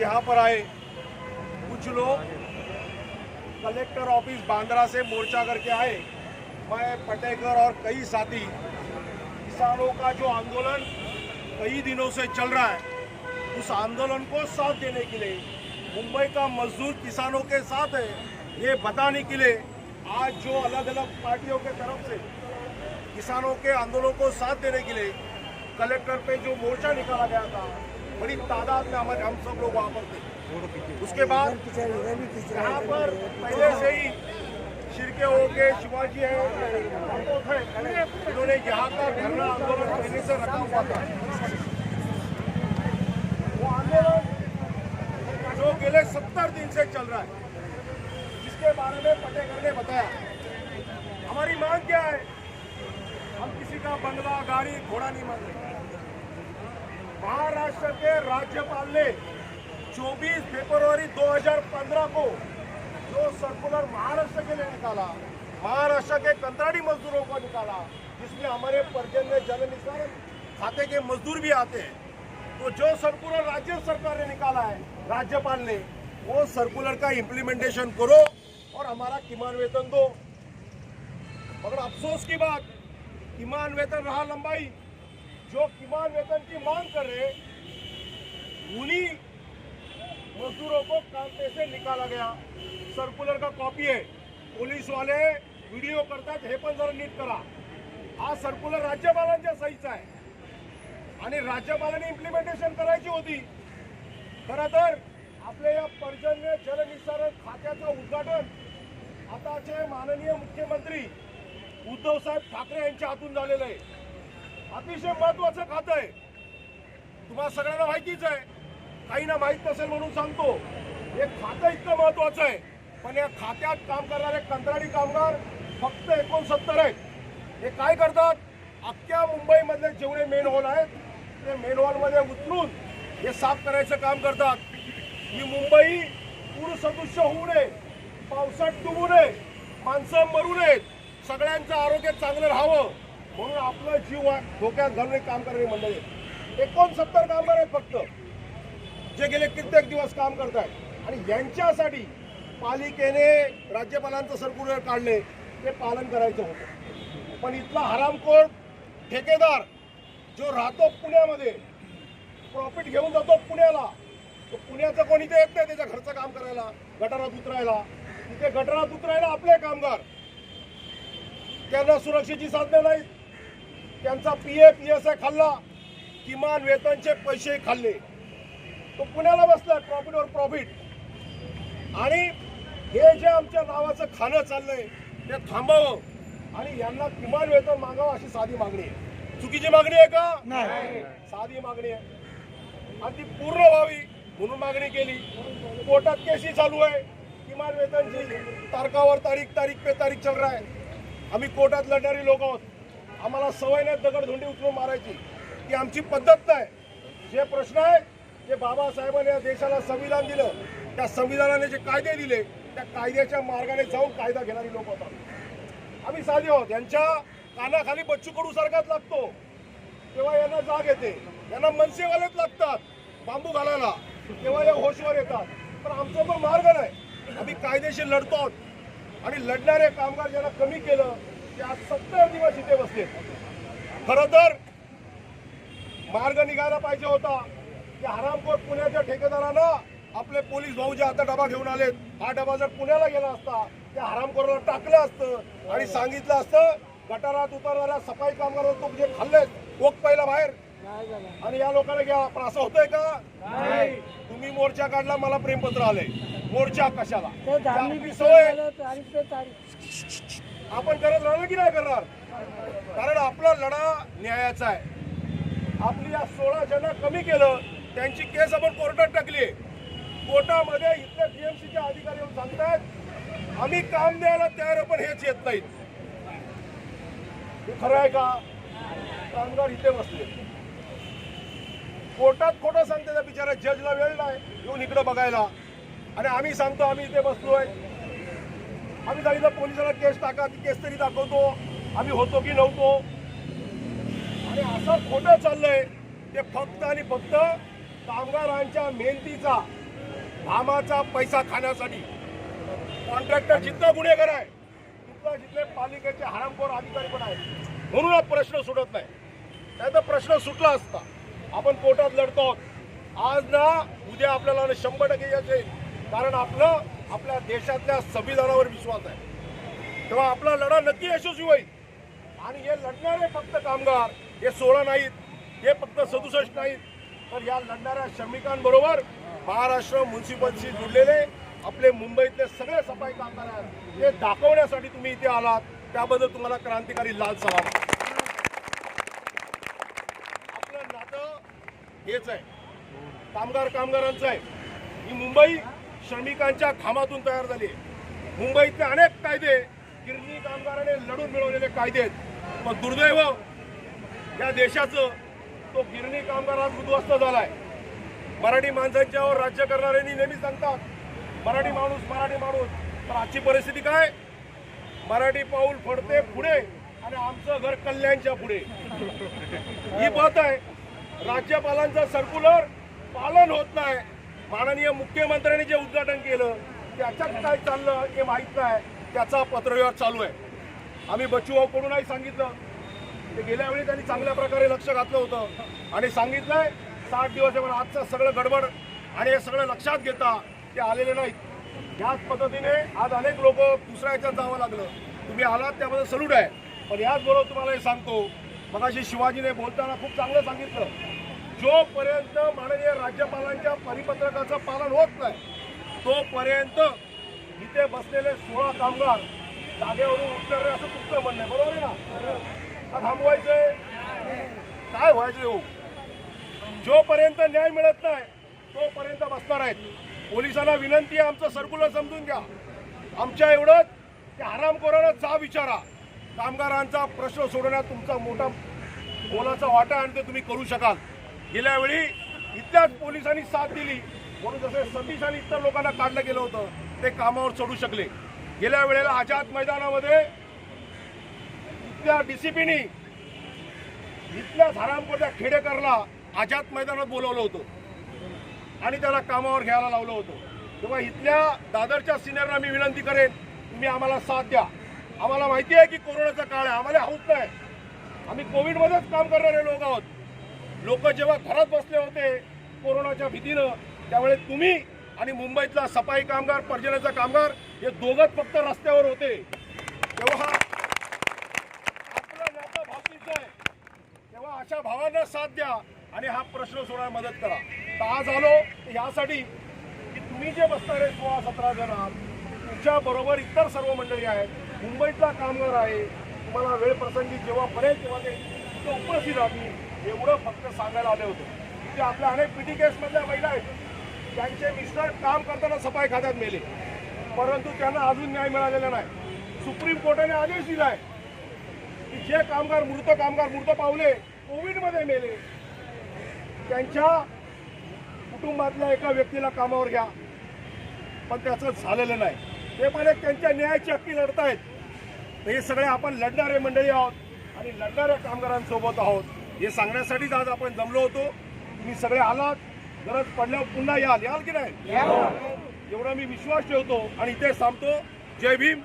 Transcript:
यहाँ पर आए। कुछ लोग कलेक्टर ऑफ़िस बांद्रा से मोर्चा करके आए। मैं पटेकर और कई साथी, किसानों का जो आंदोलन कई दिनों से चल रहा है, उस आंदोलन को साथ देने के लिए, मुंबई का मजदूर किसानों के साथ है, ये बताने के लिए, आज जो अलग अलग पार्टियों के तरफ़ से किसानों के आंदोलन को साथ देने के लिए कलेक्टर पे जो मोर्चा निकाला गया था बड़ी तादाद में हमारे हम सब लोग वहाँ पर थे। उसके बाद यहाँ पर पहले से ही शिरके हो गए शिवाजी है इन्होंने यहाँ का धरना आंदोलन पहले से रखा हुआ था। वो आंदोलन जो गेले सत्तर दिन से चल रहा है, जिसके बारे में पटेकर ने बताया। हमारी मांग क्या है? हम किसी का बंगला, गाड़ी, घोड़ा नहीं मांग रहे महाराष्ट्र के राज्यपाल ने 24 फरवरी 2015 को जो सर्कुलर महाराष्ट्र के लिए निकाला, महाराष्ट्र के कंत्राटी मजदूरों को निकाला, जिसमें हमारे पर्जन्य जल निसारण खाते के मजदूर भी आते हैं तो जो सर्कुलर राज्य सरकार ने निकाला है, राज्यपाल ने, वो सर्कुलर का इम्प्लीमेंटेशन करो और हमारा किमान वेतन दो। मगर अफसोस की बात, किमान वेतन रहा लंबाई जो किमान वेतन की मांग कर रहे उन्हीं मजदूरों को काम पे से निकाला गया। सर्कुलर का कॉपी आहे पोलीस वाले व्हिडिओ करतात हे पण जरा नीट करा। हा सर्कुलर राज्यपालांच्या सहीचा आहे। आणि राज्यपालांनी इम्प्लिमेंटेशन करायची होती। खरं तर आपल्या या पर्जन्य जलनिस्सारण खात्याचं उद्घाटन आताचे माननीय मुख्यमंत्री उद्धव साहेब ठाकरे यांच्या हातून झालेलं आहे. अतिशय महत्वाचं खातं आहे. तुम्हाला सगळ्यांना माहितीच आहे. काहींना माहीत नसेल म्हणून सांगतो. हे खातं इतकं महत्वाचं आहे. पण या खात्यात काम करणारे कंत्राटी कामगार फक्त एकोणसत्तर आहेत. हे काय करतात? अख्ख्या मुंबईमधले जेवढे मेन हॉल आहेत ते मेन हॉलमध्ये उतरून हे साफ करायचं काम करतात. ही मुंबई पूर सदृश्य होऊ नये पावसात डुबू नये माणसं मरू नयेत. सगळ्यांचं आरोग्य चांगलं राहावं. म्हणून आपलं जीव धोक्यात घालून काम करणारी मंडळी एकोणसत्तर कामगार आहेत फक्त जे गेले कित्येक दिवस काम करत आहेत आणि यांच्यासाठी पालिकेने राज्यपालांचं सर्क्युलर काढले ते पालन करायचं होतं. पण इथला हरामखोर ठेकेदार जो राहतो पुण्यामध्ये प्रॉफिट घेऊन जातो पुण्याला तो पुण्याचं कोणी इथे येत नाही त्याच्या घरचं काम करायला गटारात उतरायला. तिथे गटारात उतरायला आपले कामगार त्यांना सुरक्षेची साधनं नाहीत. त्यांचा P A P S I खाल्ला. किमान वेतनचे पैसे खाल्ले. तो पुण्याला बसलाय प्रॉफिटवर प्रॉफिट आणि हे जे आमच्या नावाचं खाणं चाललंय ते थांबावं. आणि यांना किमान वेतन मागावं अशी साधी मागणी आहे. चुकीची मागणी आहे का? नाही. साधी मागणी आहे. आणि ती पूर्ण व्हावी म्हणून मागणी केली. कोर्टात केसी चालू आहे. किमान वेतनची तारखावर तारीख तारीख पे तारीख चल रहा है. आम्ही कोर्टात लढणारी लोक आहोत. आम्हाला सवय नाही दगडधोंडी उचलून मारायची. ती आमची पद्धत नाही. जे प्रश्न आहे जे बाबासाहेबांनी या देशाला संविधान दिलं त्या संविधानाने जे कायदे दिले त्या कायद्याच्या मार्गाने जाऊन कायदा घेणारी लोक होतात. आम्ही साधे आहोत. यांच्या कानाखाली बच्चू कडू सारखाच लागतो. तेव्हा यांना जाग येते. यांना मनसेवालेच लागतात. बांबू घालायला. तेव्हा या होशवर येतात. पण आमचा पण मार्ग नाही. आम्ही कायदेशीर लढतो आणि लढणारे कामगार ज्यांना कमी केलं ते आज सत्तर दिवस इथे बसले. खरं तर मार्ग निघायला पाहिजे होता. की हरामखोर पुण्याच्या ठेकेदारांना आपले पोलीस भाऊ जे आता डबा घेऊन आलेत. हा डबा जर पुण्याला गेला असता त्या हरामखोराला टाकलं असतं आणि सांगितलं असतं गटारात उतरणाऱ्या सफाई कामगार तो जे खाल्लेत ओक पहिला बाहेर. आणि या लोकांना घ्या पण असं होतंय का? तुम्ही मोर्चा काढला मला प्रेमपत्र आलंय. मोर्चा कशाला? ते आपण करत राहणार की नाही करणार? कारण आपला लढा न्यायाचा आहे. आपली या सोळा ज्यांना कमी केलं त्यांची केस आपण कोर्टात टाकली कोर्टामध्ये इथले बीएमसीचे अधिकारी येऊन सांगतायत आम्ही काम द्यायला तयार पण हेच येत नाहीत. हे खरं आहे का? कामगार इथे बसले. कोर्टात खोटं सांगते त्या बिचारा जजला वेळ नाही येऊन इकडे बघायला. आणि आम्ही सांगतो आम्ही इथे बसलोय. आम्ही सांगितलं पोलिसांना केस टाका ती केस तरी दाखवतो. आम्ही होतो की नव्हतो? आणि असं खोटं चाललंय ते फक्त आणि फक्त कामगारांच्या मेहनतीचा घामाचा पैसा खाण्यासाठी. कॉन्ट्रॅक्टर जितका गुन्हेगार आहे तितका जिथले पालिकेचे हरामखोर अधिकारी पण आहेत. म्हणून हा प्रश्न सुटत नाही. नाही तर प्रश्न सुटला असता. आपण कोर्टात लढतो आहोत. आज ना उद्या आपल्याला शंभर टक्के यश येईल. कारण आपलं आपल्या देशातल्या संविधानावर विश्वास आहे. तेव्हा आपला लढा नक्की यशस्वी होईल. आणि हे लढणारे फक्त कामगार हे सोळा नाहीत हे फक्त सदुसष्ट नाहीत तर या लढणाऱ्या श्रमिकांबरोबर महाराष्ट्र म्युन्सिपलशी जुडलेले आपले मुंबईतले सगळे सफाई कामगार आहेत हे दाखवण्यासाठी तुम्ही इथे आलात. त्याबद्दल तुम्हाला क्रांतिकारी लाल सलाम आपलं नातं हेच आहे. कामगार कामगारांचं आहे. ही मुंबई श्रमिकांच्या खामातून तयार झाली मुंबईतले अनेक कायदे गिरणी कामगाराने लढून मिळवलेले कायदे आहेत. पण दुर्दैव या देशाचं तो गिरणी कामगारात उद्ध्वस्त झालाय. मराठी माणसांच्यावर राज्य करणाऱ्यांनी नेहमी सांगतात मराठी माणूस मराठी माणूस तर आजची परिस्थिती काय? मराठी पाऊल फडते पुढे आणि आमचं घर कल्याणच्या पुढे. ही बात आहे. राज्यपालांचं सर्क्युलर पालन होत नाही. माननीय मुख्यमंत्र्यांनी जे उद्घाटन केलं त्याच्यात काय चाललं हे माहीत नाही. त्याचा पत्रव्यवहार चालू आहे. आम्ही बच्चूभाऊकडूनही सांगितलं. ते गेल्या वेळी त्यांनी चांगल्या प्रकारे लक्ष घातलं होतं. आणि सांगितलंय साठ दिवस आहे पण आजचं सगळं गडबड आणि हे सगळं लक्षात घेता ते आलेले नाहीत. याच पद्धतीने आज अनेक लोक दुसऱ्या ह्याच्यात जावं लागलं. तुम्ही आलात त्याबद्दल सल्यूट आहे. पण याचबरोबर तुम्हाला हे सांगतो. मगाशी शिवाजीने बोलताना खूप चांगलं सांगितलं. जोपर्यंत माननीय राज्यपालांच्या परिपत्रकाचं पालन होत नाही तोपर्यंत इथे बसलेले सोळा कामगार जागेवरून उतरले असं तुमचं म्हणणं आहे बरोबर आहे ना? थांबवायचंय काय व्हायचं हो? जोपर्यंत न्याय मिळत नाही तोपर्यंत बसणार आहेत. पोलिसांना विनंती आहे आमचं सर्क्युलर समजून घ्या. आमच्या एवढंच त्या हरामखोरांना जा विचारा. कामगारांचा प्रश्न सोडवण्यात तुमचा मोठा मोलाचा वाटा आणि ते तुम्ही करू शकाल. गेल्यावेळी इथल्याच पोलिसांनी साथ दिली. म्हणून जसे सतीश आणि इतर लोकांना काढलं गेलं होतं ते कामावर चढू शकले. गेल्या वेळेला आझाद मैदानामध्ये इथल्या डीसीपीनी इथल्या हरामखोरच्या खेडेकरला आझाद मैदानात बोलवलं होतं. आणि त्याला कामावर घ्यायला लावलं होतं. तेव्हा इथल्या दादरच्या सिनियरना मी विनंती करेन तुम्ही आम्हाला साथ द्या. आम्हाला माहिती आहे की कोरोनाचा काळ आहे. आम्हाला हौस नाही. आम्ही कोविडमध्येच काम करणारे लोक आहोत. लोक जेव्हा घरात बसले होते कोरोनाच्या भीतीनं त्यावेळेस तुम्ही आणि मुंबईतला सफाई कामगार पर्जन्याचा कामगार हे दोघंच फक्त रस्त्यावर होते. तेव्हा आपलं नातं भावकीचं आहे तेव्हा अशा भावांना साथ द्या आणि हा प्रश्न सोडायला मदत करा. तर आज आलो यासाठी की तुम्ही जे बसणारे सोळा सतरा जण आहात तुमच्याबरोबर इतर सर्व मंडळी आहेत मुंबईतला कामगार आहे तुम्हाला वेळ प्रसंगी जेव्हा बनेल तेव्हा ते उपस्थित राहतील एवढं फक्त सांगायला आले होते. तिथे आपल्या अनेक पीटी केसमधल्या महिला आहेत. त्यांचे मिस्टर काम करताना सफाई खात्यात मेले. परंतु त्यांना अजून न्याय मिळालेला नाही. सुप्रीम कोर्टाने आदेश दिलाय की जे कामगार मृत कामगार मृत पावले कोविडमध्ये मेले. त्यांच्या कुटुंबातल्या एका व्यक्तीला कामावर घ्या. पण त्याचं झालेलं नाही. ते पण एक त्यांच्या न्यायाची हक्की लढतायत. तर हे सगळे आपण लढणारे मंडळी आहोत आणि लढणाऱ्या कामगारांसोबत आहोत. हे सांगण्यासाठीच आज आपण जमलो होतो. तुम्ही सगळे आलात. गरज पडल्यावर पुन्हा याल. याल की नाही? एवढा मी विश्वास ठेवतो आणि इथे थांबतो. जय भीम.